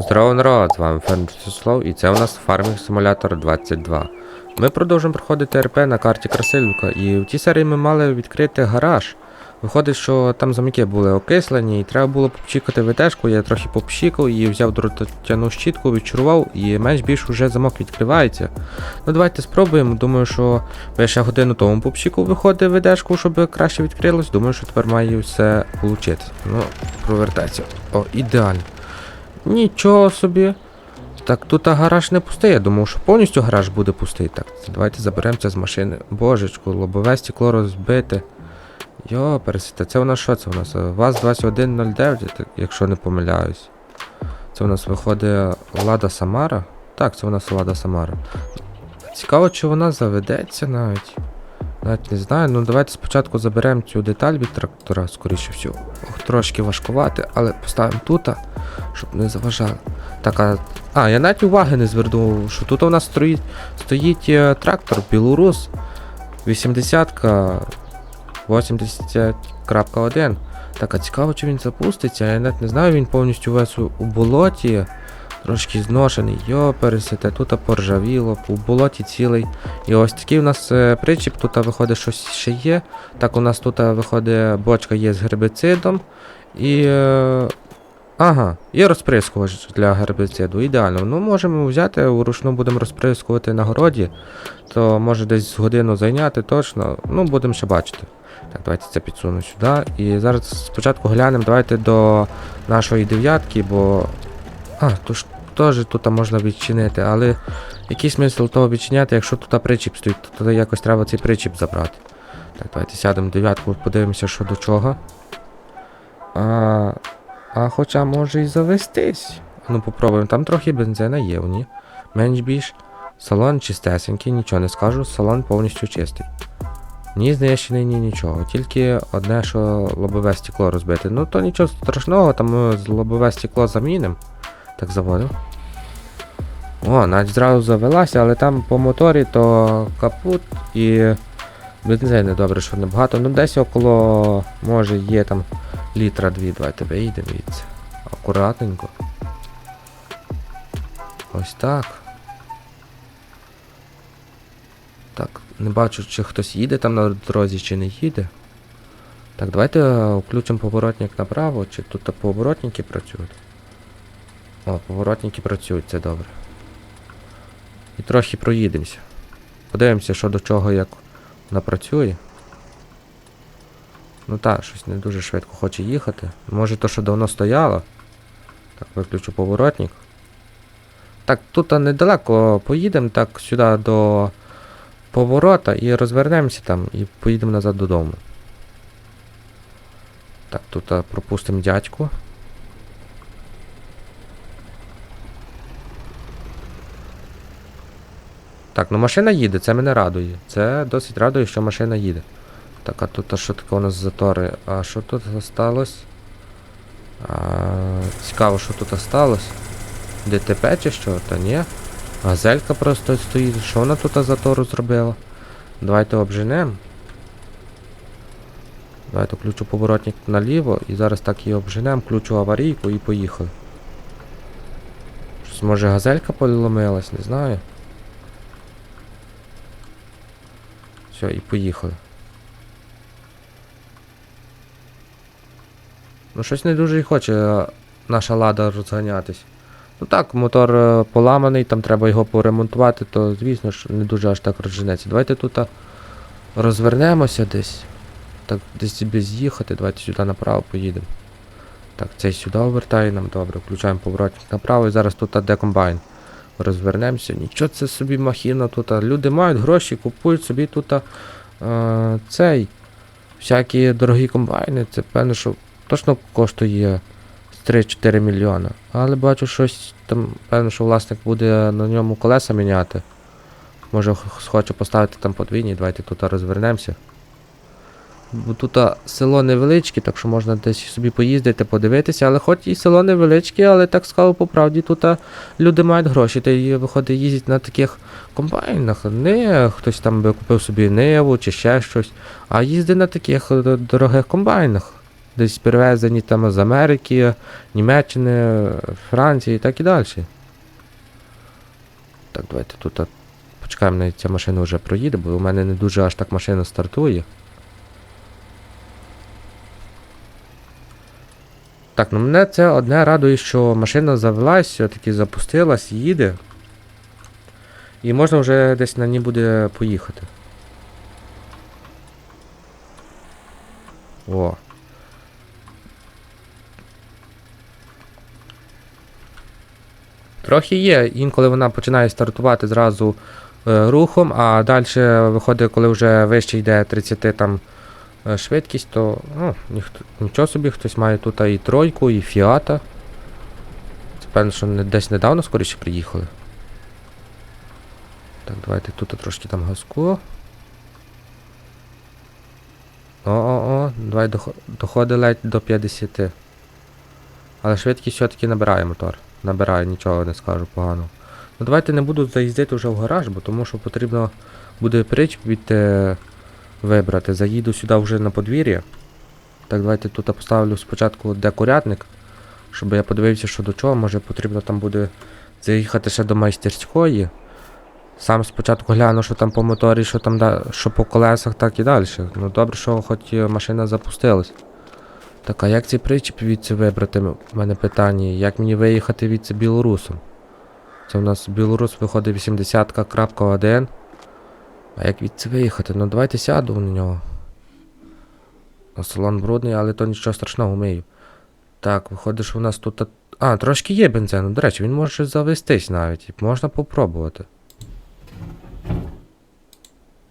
Здорово, народ! З вами Ферм Числав і це у нас фармінг симулятор 22. Ми продовжуємо проходити РП на карті Красильівка, і в тій серії ми мали відкрити гараж. Виходить, що там замки були окислені, і треба було попчікати ВТшку, я трохи попщікав і взяв дротяну щітку, відчарував, і менш більш уже замок відкривається. Ну давайте спробуємо. Думаю, що я ще годину тому попщікав виходить ВДшку, щоб краще відкрилось. Думаю, що тепер має все вийти. Ну, провертайся. О, ідеально. Нічого собі. Так тут а гараж не пустий. Я думав, що повністю гараж буде пустий. Так, давайте заберемося з машини. Божечку, лобове стекло розбите. Йо, пересите, це у нас що це у нас? ВАЗ-2109, якщо не помиляюсь. Це у нас виходить Лада Самара. Так, це у нас Лада Самара. Цікаво, чи вона заведеться навіть. Навіть не знаю. Ну давайте спочатку заберемо цю деталь від трактора, скоріше всього. Трошки важкувати, але поставимо тут, щоб не заважали. Так, а. А, я навіть уваги не звернув, що тут у нас стоїть, стоїть е, трактор Білорус 80-ка 80.1. Так, а цікаво, чи він запуститься. Я навіть не знаю, він повністю весь у болоті. Трошки зношений. Йо, пересите, тут поржавіло, у болоті цілий. І ось такий у нас е, причіп, тут виходить щось ще є. Так, у нас тут е, виходить бочка є з гербицидом. І. Е, ага, і розприскувач для гербициду. Ідеально. Ну, можемо взяти, вручну будемо розприскувати на городі. То може десь годину зайняти точно. Ну, будемо ще бачити. Так, давайте це підсуну сюди. І зараз спочатку глянемо, давайте до нашої дев'ятки, бо. А, то ж теж тут можна відчинити, але який смисл того відчиняти, якщо тут причіп стоїть, то тоді якось треба цей причіп забрати. Так, давайте сядемо дев'ятку, подивимося, що до чого. А, а хоча може і завестись. Ну, попробуємо. Там трохи бензина є в ній. Менш більш. Салон чистесенький, нічого не скажу, салон повністю чистий. Ні знищений, ні нічого. Тільки одне, що лобове стекло розбите. Ну то нічого страшного, там ми лобове стекло замінимо. Так заводив. О, навіть зразу завелася, але там по моторі то капут і бензину добре, що небагато. Ну десь около, може є там літра дві. Давайте виїдемо звідси. Акуратненько. Ось так. Так, не бачу, чи хтось їде там на дорозі, чи не їде. Так, давайте включимо поворотник направо, чи тут поворотники працюють. О, поворотники працюють, це добре. І трохи проїдемося. Подивимося, що до чого, як вона працює. Ну так, щось не дуже швидко хоче їхати. Може то, що давно стояло. Так, виключу поворотник. Так, тут недалеко поїдемо так сюди до поворота і розвернемося там і поїдемо назад додому. Так, тут пропустимо дядьку. Так, ну машина їде, це мене радує. Це досить радує, що машина їде. Так, а тут а що таке у нас затори? А що тут сталося? А, цікаво, що тут сталося. ДТП чи що? Та ні. Газелька просто стоїть. Що вона тут затору зробила? Давайте обженемо. Давайте включу поворотник наліво і зараз так її обженемо, включу аварійку і поїхали. Щось може газелька поломилась, не знаю. Все, і поїхали. Ну щось не дуже і хоче е, наша лада розганятись. Ну так, мотор е, поламаний, там треба його поремонтувати, то звісно ж не дуже аж так розженеться. Давайте тут розвернемося десь. Так, десь без їхати, давайте сюди направо поїдемо. Так, цей сюди обертає нам, добре, включаємо поворотник направо і зараз тут де комбайн. Розвернемося. Нічого це собі махіна тут. Люди мають гроші, купують собі тут а, а, цей. Всякі дорогі комбайни. Це певно, що точно коштує 3-4 мільйона. Але бачу щось там, певно, що власник буде на ньому колеса міняти. Може х- схоче поставити там подвійні, давайте тут розвернемося. Тут село невеличке, так що можна десь собі поїздити, подивитися, але хоч і село невеличке, але так сказав по правді, тут люди мають гроші, та й виходить їздять на таких комбайнах. Не хтось там би купив собі ниву чи ще щось, а їздить на таких е, дорогих комбайнах. десь привезені там з Америки, Німеччини, Франції і так і далі. Так, давайте тут почекаємо, навіть ця машина вже проїде, бо у мене не дуже аж так машина стартує. Так, ну мене це одне радує, що машина завелась, все-таки запустилась, їде. І можна вже десь на ній буде поїхати. О. Трохи є, інколи вона починає стартувати зразу е, рухом, а далі виходить, коли вже вище йде 30 там швидкість, то ну, ніхто, нічого собі, хтось має тут і тройку, і фіата. Це певно, що десь недавно скоріше приїхали. Так, давайте тут трошки там газку. О-о-о, давай доходить ледь до 50. Але швидкість все-таки набирає мотор. Набирає, нічого не скажу поганого. Ну давайте не буду заїздити вже в гараж, бо тому що потрібно буде причіп від е, вибрати. Заїду сюди вже на подвір'я. Так, давайте тут поставлю спочатку декурятник, щоб я подивився, що до чого. Може потрібно там буде заїхати ще до майстерської. Сам спочатку гляну, що там по моторі, що там да, що по колесах, так і далі. Ну добре, що хоч машина запустилась. Так, а як цей причіп відси вибрати? У мене питання. Як мені виїхати відси білорусом? Це у нас білорус виходить 80.1. А як відси виїхати? Ну давайте сяду на нього. А Салон брудний, але то нічого страшного вмію. Так, виходить, що у нас тут. А, трошки є бензину. До речі, він може завестись навіть. Можна попробувати.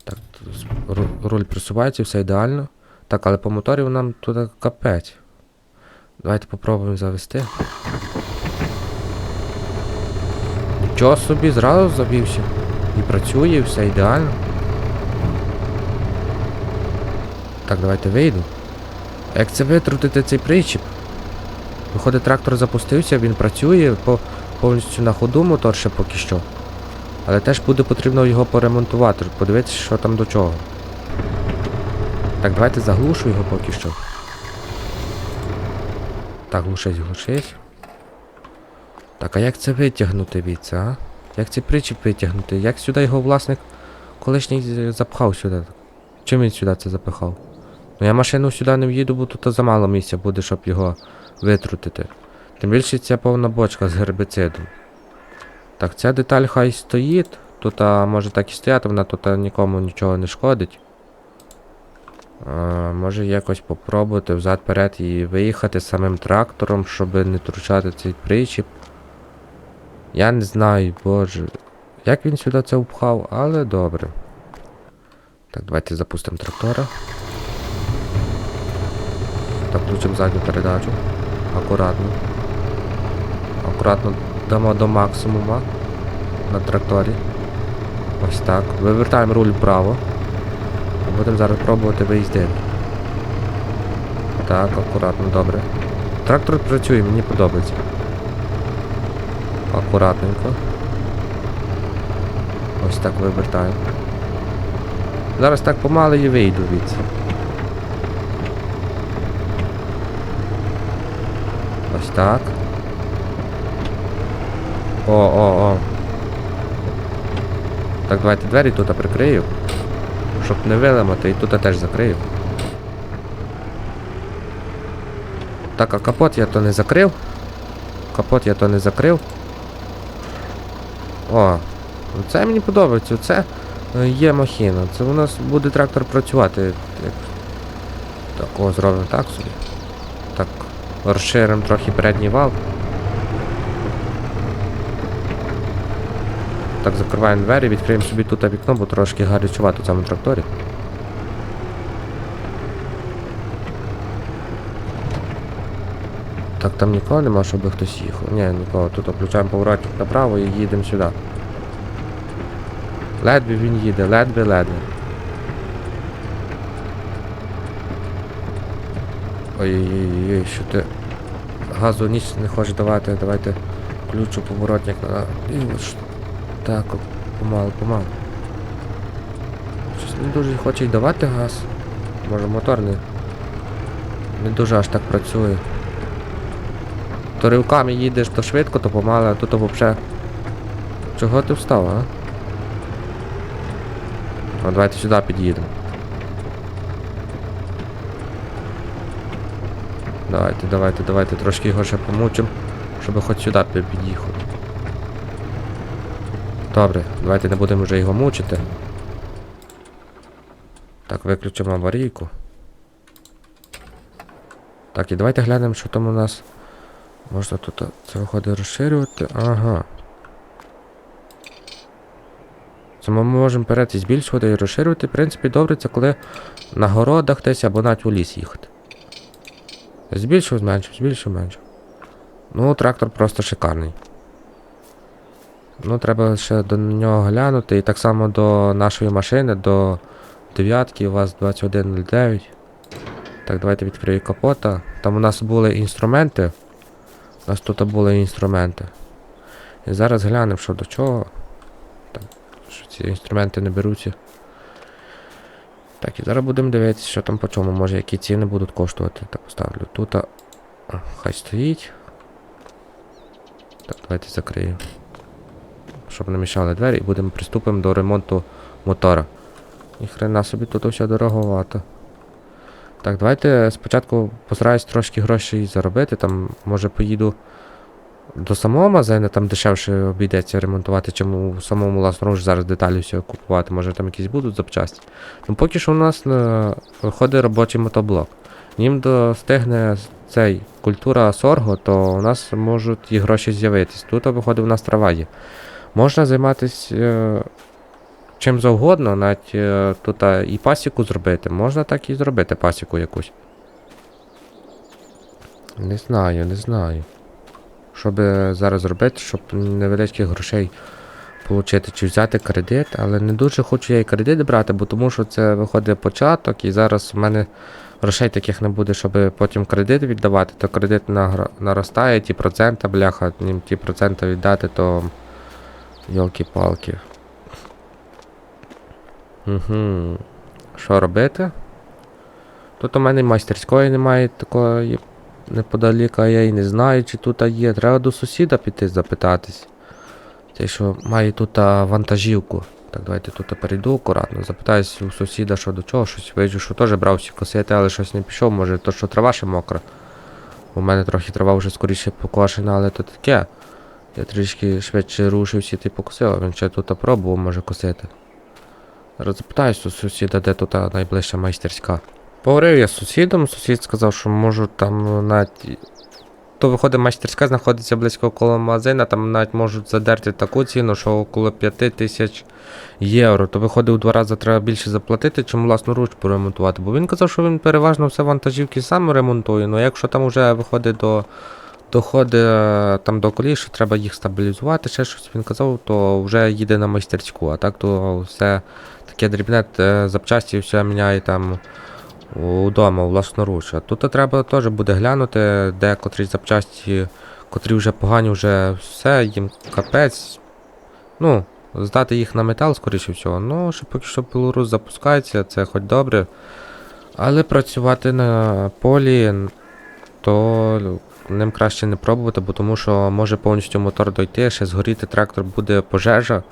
Так, тут руль присувається, все ідеально. Так, але по моторі нам туди капець. Давайте попробуємо завести. Нічого собі, зразу завівся. І працює, все ідеально. Так, давайте вийду. Як це витрутити цей причіп? Виходить, трактор запустився, він працює по, повністю на ходу мотор ще поки що. Але теж буде потрібно його поремонтувати, подивитися, що там до чого. Так, давайте заглушу його поки що. Так, глушись, глушись. Так, а як це витягнути від це, а? Як цей причіп витягнути? Як сюди його власник колишній запхав сюди? Чим він сюди це запихав? Ну я машину сюди не в'їду, бо тут замало місця буде, щоб його витрутити. Тим більше ця повна бочка з гербицидом. Так, ця деталь хай стоїть. Тут а, може так і стояти, вона тут а, нікому нічого не шкодить. А, може якось попробувати взад-перед і виїхати самим трактором, щоб не тручати цей причіп. Я не знаю, боже. Як він сюди це впхав, але добре. Так, давайте запустимо трактора. Так, включимо задню передачу. Акуратно. Акуратно дамо до максимума на тракторі. Ось так. Вивертаємо руль вправо. Будемо зараз пробувати виїздити. Так, акуратно, добре. Трактор працює, мені подобається. Акуратненько. Ось так вивертаємо. Зараз так помало і вийду від. Ось так. О, о, о. Так, давайте двері тут прикрию. Щоб не виламати, і тут теж закрию. Так, а капот я то не закрив. Капот я то не закрив. О, це мені подобається. Це е, є махіна. Це у нас буде трактор працювати. Так, о, зробимо так собі. Так, розширимо трохи передній вал. Так, закриваємо двері, відкриємо собі тут вікно, бо трошки гарячувати в цьому тракторі. Так, там нікого нема, щоб хтось їхав. Ні, нікого. Тут включаємо поворотник направо і їдемо сюди. Ледве він їде, ледве, ледве. Ой-ой-ой, що ти газу ніч не хочеш давати, давайте включу поворотник на. І що. Так, помалу, помалу. Щось не дуже хоче й давати газ. Може мотор не. Не дуже аж так працює. То ривками їдеш, то швидко, то помало, а тут то взагалі. Чого ти встав, а? Ну, давайте сюди під'їдемо. Давайте, давайте, давайте трошки його ще помучимо, щоб хоч сюди пі- під'їхав. Добре, давайте не будемо вже його мучити. Так, виключимо аварійку. Так, і давайте глянемо, що там у нас. Можна тут це виходить розширювати. Ага. Це ми можемо перед і збільшувати і розширювати. В принципі, добре, це коли на городах десь або навіть у ліс їхати. Збільшив, зменшив, збільшив, зменшив. Ну, трактор просто шикарний. Ну, треба ще до нього глянути. І так само до нашої машини, до дев'ятки, у вас 2109. Так, давайте відкрию капота. Там у нас були інструменти. У нас тут були інструменти. І зараз глянемо, що до чого. Так, що ці інструменти не беруться. Так, і зараз будемо дивитися, що там по чому, може які ціни будуть коштувати. Так, поставлю тут. а, Хай стоїть. Так, давайте закриємо. Щоб не мішали двері і будемо приступимо до ремонту мотора. І хрена собі тут все дороговато. Так, давайте спочатку постараюсь трошки грошей заробити. Там, може, поїду до самого магазину, там дешевше обійдеться ремонтувати, чим у самому власноруч зараз деталі все купувати. Може там якісь будуть запчасті. Ну поки що у нас е, виходить робочий мотоблок. Нім достигне цей культура сорго, то у нас можуть і гроші з'явитись. Тут виходить у нас трава є. Можна займатися е, чим завгодно, навіть е, тут а, і пасіку зробити. Можна так і зробити пасіку якусь. Не знаю, не знаю. Що би зараз зробити, щоб невеличких грошей отримати, чи взяти кредит, але не дуже хочу я і кредит брати, бо тому що це виходить початок, і зараз у мене грошей таких не буде, щоб потім кредит віддавати, то кредит наростає, ті проценти, бляха, ті проценти віддати, то. Йолки-палки. Угу. Що робити? Тут у мене майстерської немає такої неподалік, а я і не знаю, чи тут є. Треба до сусіда піти запитатись. Той, що має тут вантажівку. Так, давайте тут перейду акуратно. Запитаюсь у сусіда, що до чого, щось вижу, що теж всі косити, але щось не пішов, може то, що трава ще мокра. У мене трохи трава вже скоріше покошена, але то таке. Я трішки швидше рушився, ти покосив, а він ще тут пробував, може косити. Зараз запитаюсь у сусіда, де тут найближча майстерська. Поговорив я з сусідом, сусід сказав, що можу там навіть. То виходить, майстерська знаходиться близько коло магазина, там навіть можуть задерти таку ціну, що около 5 тисяч євро. То виходить, у два рази треба більше заплатити, чим власноруч поремонтувати. Бо він казав, що він переважно все вантажівки сам ремонтує. Ну якщо там вже виходить до доходить е, там до колії, що треба їх стабілізувати, ще щось він казав, то вже їде на майстерську. А так то все таке дрібне запчасті все міняє там удома, власноруч. А тут треба теж буде глянути, де котрі запчасті, котрі вже погані, вже все, їм капець. Ну, здати їх на метал, скоріше всього. Ну, що поки що Білорус запускається, це хоч добре. Але працювати на полі, то ним краще не пробувати, бо тому що може повністю мотор дойти, ще згоріти трактор буде пожежа.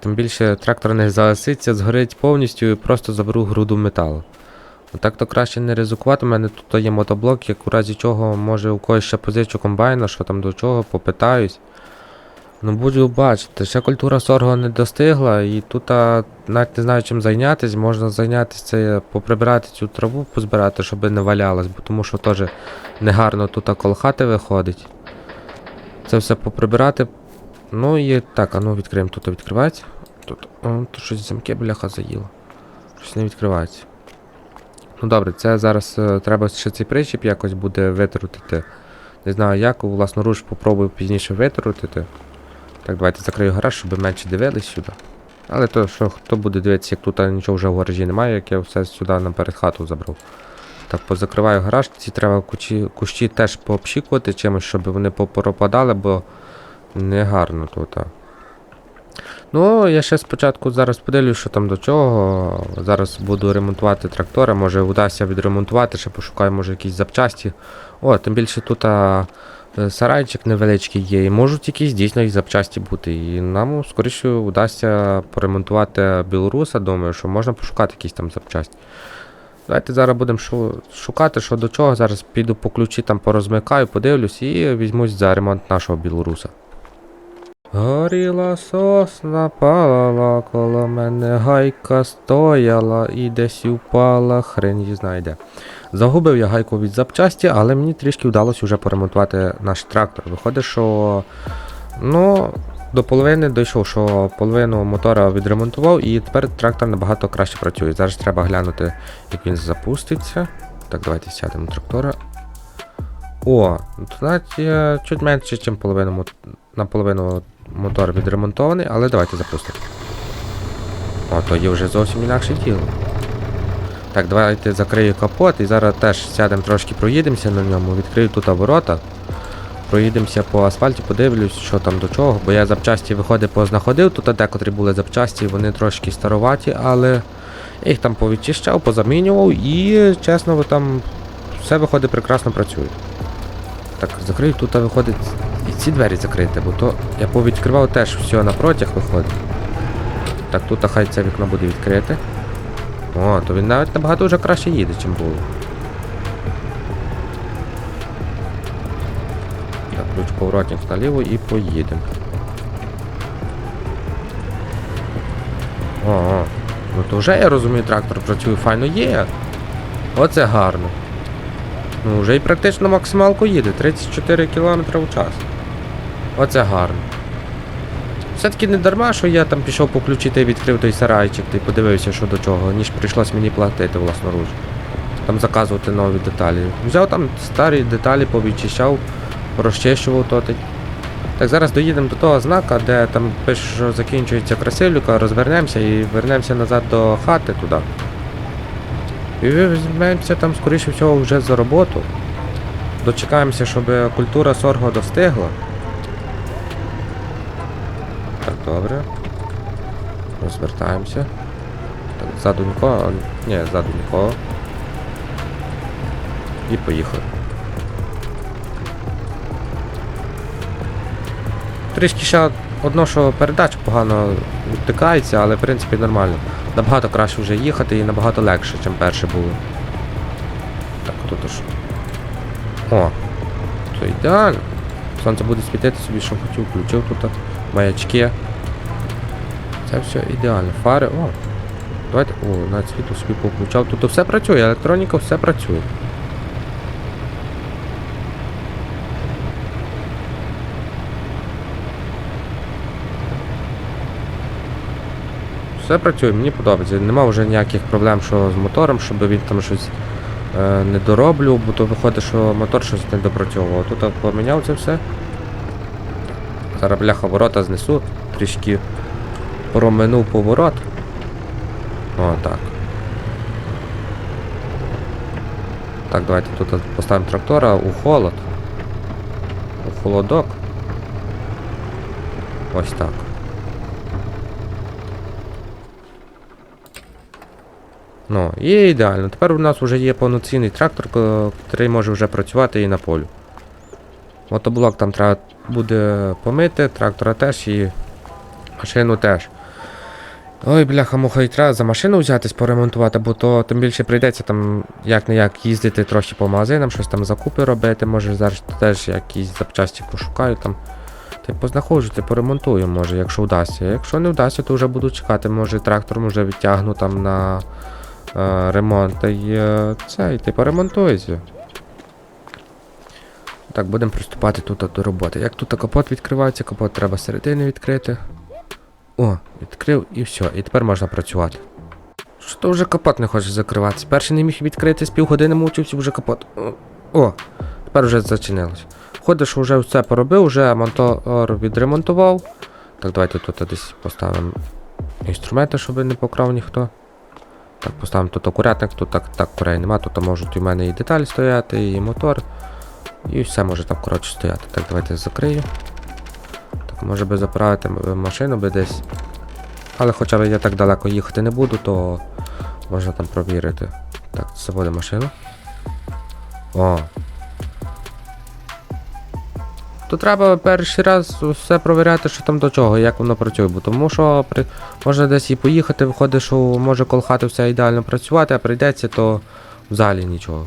Тим більше трактор не загаситься, згорить повністю і просто заберу груду металу. Ну, Так то краще не ризикувати. У мене тут є мотоблок, як у разі чого може у когось ще позичу комбайна, що там до чого, попитаюсь. Ну буду бачити, ще культура сорго не достигла, і тут навіть не знаю чим зайнятися, можна зайнятися поприбирати цю траву, позбирати, щоб не валялась, бо тому що теж негарно тут коло хати виходить. Це все поприбирати. Ну і так, а ну відкриємо, тут відкривається. Тут, о, тут щось замки, бляха, заїло. Щось не відкривається. Ну добре, це зараз е, треба ще цей причіп якось буде витрутити. Не знаю як, власноруч попробую пізніше витрутити. Так, давайте закрию гараж, щоб менше дивились сюди. Але то що, хто буде дивитися, як тут нічого вже в гаражі немає, як я все сюди наперед хату забрав. Так, позакриваю гараж, ці треба кущі, кущі теж пообшікувати чимось, щоб вони попропадали, бо негарно тут. Ну, я ще спочатку зараз подивлюсь, що там до чого. Зараз буду ремонтувати трактора, може вдасться відремонтувати, ще пошукаю, може, якісь запчасті. О, тим більше тут а, е, сарайчик невеличкий є, і можуть якісь дійсно і запчасті бути. І нам, скоріше, вдасться поремонтувати білоруса, думаю, що можна пошукати якісь там запчасті. Давайте зараз будемо шукати, що до чого. Зараз піду по ключі там порозмикаю, подивлюсь і візьмусь за ремонт нашого білоруса. Горіла сосна, палала, коло мене гайка стояла і десь упала, хрен її знає де. Загубив я гайку від запчасті, але мені трішки вдалося вже поремонтувати наш трактор. Виходить, що ну, до половини дійшов, що половину мотора відремонтував, і тепер трактор набагато краще працює. Зараз треба глянути, як він запуститься. Так, давайте сядемо трактора. О, тут навіть чуть менше, ніж половину, мот- наполовину мотор відремонтований, але давайте запустимо. О, то є вже зовсім інакше тіло. Так, давайте закрию капот і зараз теж сядемо трошки проїдемося на ньому, відкрию тут ворота. Проїдемося по асфальті, подивлюсь, що там до чого, бо я запчасті виходить познаходив, тут декотрі були запчасті, вони трошки староваті, але я їх там повідчищав, позамінював і чесно, там все виходить прекрасно працює. Так, закрию, тут виходить ці двері закрити, бо то я повідкривав теж все на протяг виходить. Так, тут хай це вікно буде відкрите. О, то він навіть набагато вже краще їде, чим було. Так, ключ поворотник наліво і поїдемо. О, о, ну то вже я розумію, трактор працює файно є. Оце гарно. Ну, вже і практично максималку їде, 34 км в час. Оце гарно. Все-таки не дарма, що я там пішов по ключі та й відкрив той сарайчик й подивився, що до чого, ніж прийшлось мені платити власноруч. Там заказувати нові деталі. Взяв там старі деталі, повідчищав, розчищував то. Так, зараз доїдемо до того знака, де там пише, що закінчується красивлюка, розвернемося і вернемося назад до хати туди. І візьмемося там, скоріше всього, вже за роботу. Дочекаємося, щоб культура сорго достигла. Так, добре. Розвертаємося. Так, ззаду нікого. Ні, ззаду нікого. І поїхали. Трішки ще одно, що передача погано відтикається, але в принципі нормально. Набагато краще вже їхати і набагато легше, ніж перше було. Так, тут аж. О, це ідеально. Сонце буде світити собі, що хотів, включив тут маячки. Це все ідеально. Фари, о. Давайте. О, навіть світло собі повключав. Тут все працює, електроніка все працює. Все працює, мені подобається. Нема вже ніяких проблем що з мотором, щоб він там щось е, не дороблював, бо то виходить, що мотор щось не допрацьовував. Тут поміняв це все. Зараз бляха ворота знесу, трішки проминув поворот. О, так. Так, давайте тут поставимо трактора у холод. У холодок. Ось так. Ну, і ідеально. Тепер у нас вже є повноцінний трактор, який може вже працювати і на полю. Мотоблок там треба буде помити, трактора теж і машину теж. Ой, бляха, муха, і треба за машину взятись поремонтувати, бо то тим більше прийдеться там як не як їздити трохи по магазинам, щось там закупи робити, може зараз теж якісь запчасті пошукаю там. Та й познаходжу, й поремонтую, може, якщо вдасться. Якщо не вдасться, то вже буду чекати, може трактор може відтягну там на е, ремонт й е, це, і ти поремонтується. Так, будемо приступати тут до роботи. Як тут капот відкривається, капот треба середини відкрити. О, відкрив і все, і тепер можна працювати. Що то вже капот не хоче закриватися? Перший не міг відкрити, з півгодини мучився, вже капот. О, тепер вже зачинилось. Ходиш, вже все поробив, вже мотор відремонтував. Так, давайте тут десь поставимо інструменти, щоб не покрав ніхто. Так, поставимо тут акуратник, тут так, так курей нема, тут можуть у мене і деталі стояти, і мотор. І все може там коротше стояти. Так, давайте закрию. Може би заправити машину би десь Але хоча б я так далеко їхати не буду, то можна там провірити. Так, це буде машина. О. То треба перший раз все провіряти, що там до чого, як воно працює. Бо тому що при... можна десь і поїхати, виходить, що може колхати все ідеально працювати, а прийдеться, то взагалі нічого.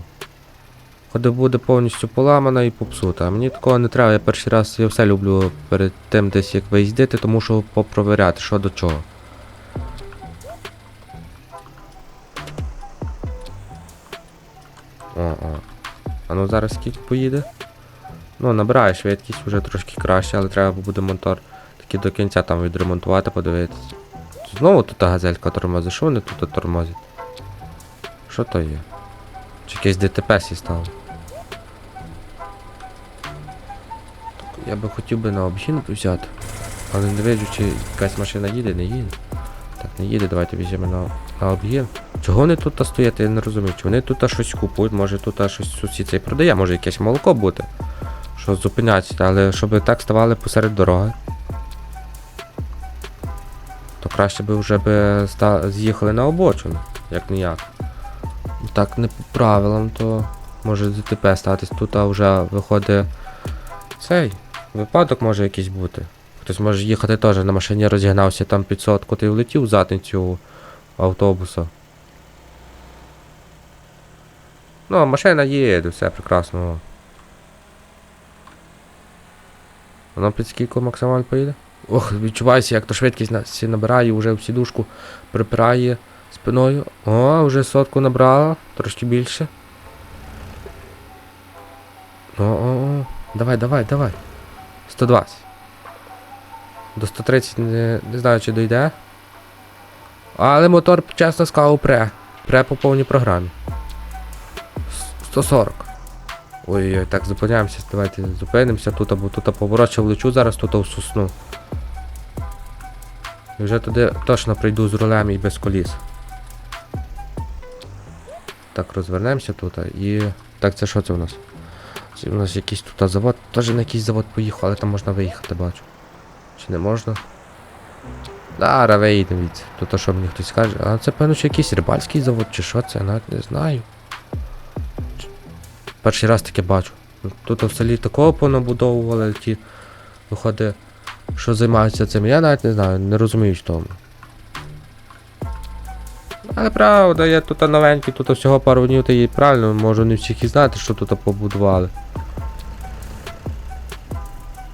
Ходи буде повністю поламана і попсута. Мені такого не треба, я перший раз я все люблю перед тим десь як виїздити, тому що попровіряти, що до чого. О, о. А ну зараз скільки поїде? Ну, набирає швидкість вже трошки краще, але треба буде мотор таки до кінця там відремонтувати, подивитися. Знову тут та газелька тормозить, що вони тут тормозять? Що то є? Чи якесь ДТП сі стало? Я би хотів би на обгін взяти. Але не виджу, чи якась машина їде, не їде. Так, не їде, давайте візьмемо на, на обгін. Чого вони тут стоять, я не розумію. Чи вони тут щось купують, може тут щось сусід цей продає, може якесь молоко бути. Що зупиняться, але щоб так ставали посеред дороги. То краще би вже би з'їхали на обочину, як ніяк. Так не по правилам, то може ДТП статись. Тут а вже виходить цей випадок може якийсь бути. Хтось може їхати теж на машині розігнався там під сотку влетів в задницю автобуса. Ну, машина їде, все прекрасно. Воно під скільки максималь поїде? Ох, відчувається, як то швидкість набирає, вже в сідушку припирає спиною. О, вже сотку набрала, трошки більше. О, о, о. Давай, давай, давай. 120. До 130 не, не знаю, чи дойде. Але мотор, чесно сказав, пре. Пре по повній програмі. 140. Ой-ой, так зупиняємося, давайте зупинимося тут, або тут поворот ще влечу зараз тут в сосну. І вже туди точно прийду з рулем і без коліс. Так, розвернемося тут і. Так, це що це у нас? Це у нас якийсь тут завод. Теж на якийсь завод поїхав, але там можна виїхати, бачу. Чи не можна? Зараз виїдемо від. Тут що мені хтось скаже. А це певно, що якийсь рибальський завод чи що це, я навіть не знаю. Перший раз таке бачу. Тут в селі такого понабудовували, ті, виходить, що займаються цим. Я навіть не знаю, не розумію в тому. Але правда, я тут новенький, тут всього пару днів, та і правильно, можу не всіх і знати, що тут побудували.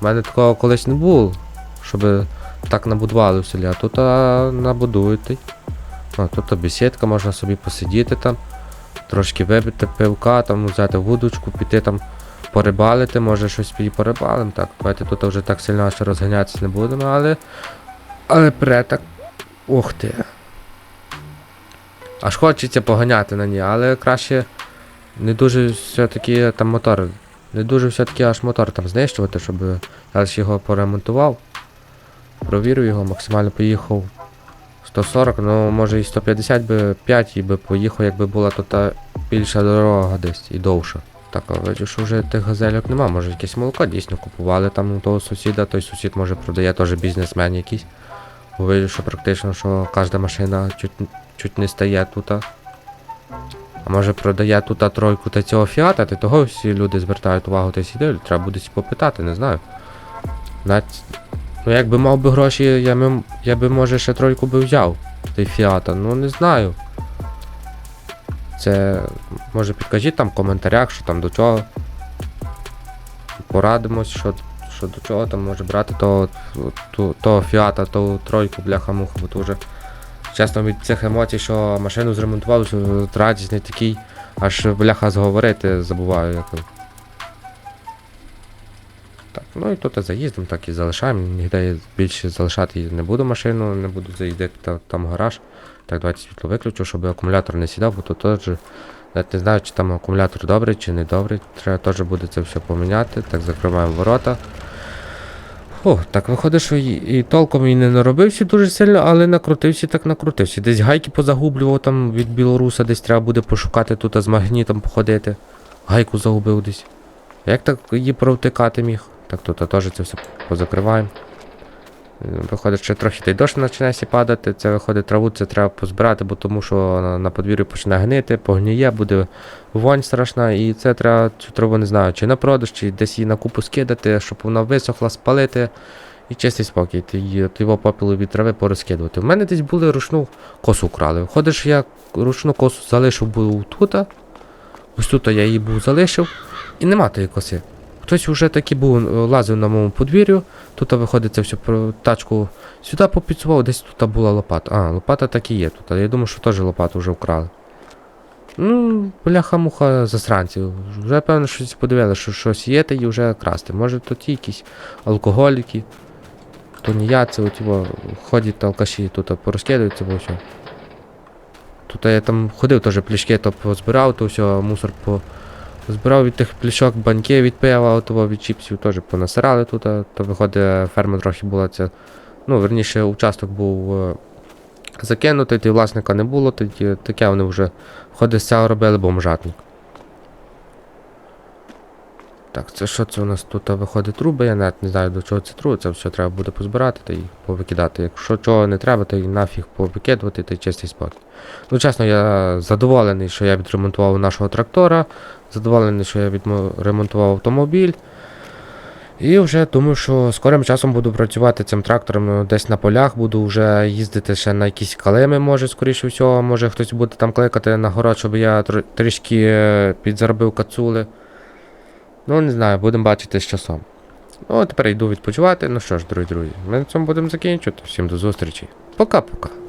У мене такого колись не було, щоб так набудували в селі, а тут а, набудують. А, тут бесідка, можна собі посидіти там, трошки випити пивка, там взяти вудочку, піти там порибалити, може щось і порибалим. Так, давайте тут вже так сильно розганятися не будемо, але. Але пре так. Ух ти. Аж хочеться поганяти на ній, але краще не дуже все-таки там мотор. Не дуже все-таки аж мотор там знищувати, щоб я ж його поремонтував. Провірив його, максимально поїхав 140, ну може і 150 би 5 і би поїхав, якби була тут більша дорога десь і довша. Так, а що вже тих газельок нема, може якесь молоко дійсно купували там у того сусіда, той сусід може продає теж бізнесмен якийсь. Бо що практично що кожна машина чуть, чуть не стає тут. А може продає тут тройку та цього фіата, та того всі люди звертають увагу та сідуть, треба буде попитати, не знаю. Навіть, ну якби мав би гроші, я би, я би може ще тройку би взяв той фіата, ну не знаю. Це може підкажіть там в коментарях, що там до чого. Порадимось, що, що до чого там може брати того, того, того фіата, того тройку, бляха-муха, бо то вже чесно від цих емоцій, що машину зремонтували, що радість такий, аж бляха зговорити забуваю. Як... Так, ну і тут заїздом так і залишаємо. Ніде більше залишати не буду машину, не буду заїздити та- там гараж. Так, давайте світло виключу, щоб акумулятор не сідав, бо тут теж не знаю, чи там акумулятор добрий чи не добрий. Треба теж буде це все поміняти. Так, закриваємо ворота. О, так виходить, що і, і толком і не наробився дуже сильно, але накрутився, так накрутився. Десь гайки позагублював там від білоруса, десь треба буде пошукати тут а з магнітом походити. Гайку загубив десь. Як так її провтикати міг? Так тут теж це все позакриваємо. Виходить, що трохи той дощ починає падати. Це виходить, траву це треба позбирати, бо тому що на, подвір'ю почне гнити, погніє, буде вонь страшна, і це треба цю траву не знаю, чи на продаж, чи десь її на купу скидати, щоб вона висохла, спалити. І чистий спокій, ти його попілу від трави порозкидувати. У мене десь були ручну косу вкрали. Виходиш, я ручну косу залишив був тут. Ось тут я її був залишив, і нема тої коси. Хтось вже таки був е, лазив на моєму подвір'ю, тут виходить це все тачку сюди попіцував, десь тут була лопата. А, лопата так і є тут. Я думаю, що теж лопату вже вкрали. Ну, бляха-муха засранців. Вже певно щось подивилися, що щось є, та і вже красти. Може тут якісь алкоголіки, тоніяці, от його ходять алкаші тут порозкидаються, бо все. Тут я там ходив теж плішки, то позбирав, то все, мусор по. Збирав від тих плішок баньки від пива, от від чіпсів теж понасирали тут, то виходить, ферма трохи була ця. Ну, верніше, участок був е, закинутий, і власника не було, тоді таке вони вже входить з цього робили бомжатник. Так, це що це у нас тут виходить труби, я навіть не знаю до чого це труби, це все треба буде позбирати та й повикидати. Якщо чого не треба, то й нафіг повикидувати та й чистий спокій. Ну, чесно, я задоволений, що я відремонтував нашого трактора, задоволений, що я відремонтував автомобіль. І вже думаю, що скорим часом буду працювати цим трактором ну, десь на полях, буду вже їздити ще на якісь калими, може, скоріше всього, може хтось буде там кликати на город, щоб я тр- трішки е, підзаробив кацули. Ну, не знаю, будемо бачити з часом. Ну, а тепер йду відпочивати. Ну що ж, дорогі друзі, ми на цьому будемо закінчувати. Всім до зустрічі. Пока-пока.